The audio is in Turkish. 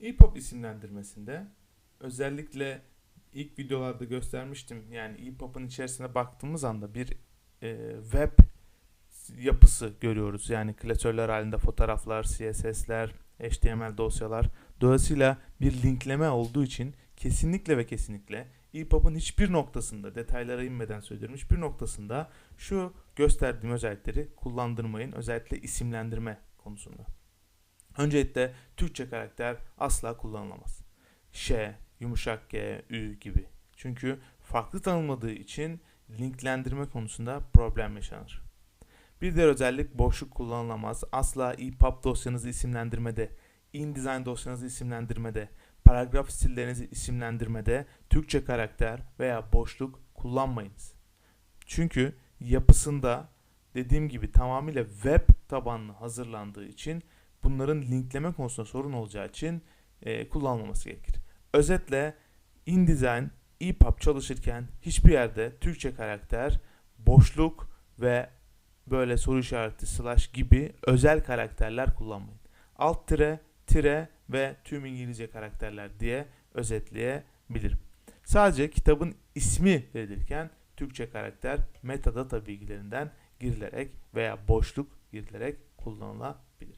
EPUB isimlendirmesinde özellikle ilk videolarda göstermiştim. Yani EPUB'un içerisine baktığımız anda bir e, web yapısı görüyoruz. Yani klasörler halinde fotoğraflar, CSS'ler, HTML dosyalar. Dolayısıyla bir linkleme olduğu için kesinlikle ve kesinlikle EPUB'un hiçbir noktasında, detaylara inmeden söylüyorum, hiçbir noktasında şu gösterdiğim özellikleri kullandırmayın. Özellikle isimlendirme konusunda. Öncelikle Türkçe karakter asla kullanılamaz. Ş, yumuşak G, Ü gibi. Çünkü farklı tanımladığı için linklendirme konusunda problem yaşanır. Bir diğer özellik boşluk kullanılamaz. Asla EPUB dosyanızı isimlendirmede, InDesign dosyanızı isimlendirmede, paragraf stillerinizi isimlendirmede Türkçe karakter veya boşluk kullanmayınız. Çünkü yapısında dediğim gibi tamamıyla web tabanlı hazırlandığı için bunların linkleme konusunda sorun olacağı için e, kullanılmaması gerekir. Özetle InDesign, EPUB çalışırken hiçbir yerde Türkçe karakter, boşluk ve böyle soru işareti slash gibi özel karakterler kullanmayın. Alt tire, tire ve tüm İngilizce karakterler diye özetleyebilirim. Sadece kitabın ismi verilirken Türkçe karakter metadata bilgilerinden girilerek veya boşluk girilerek kullanılabilir.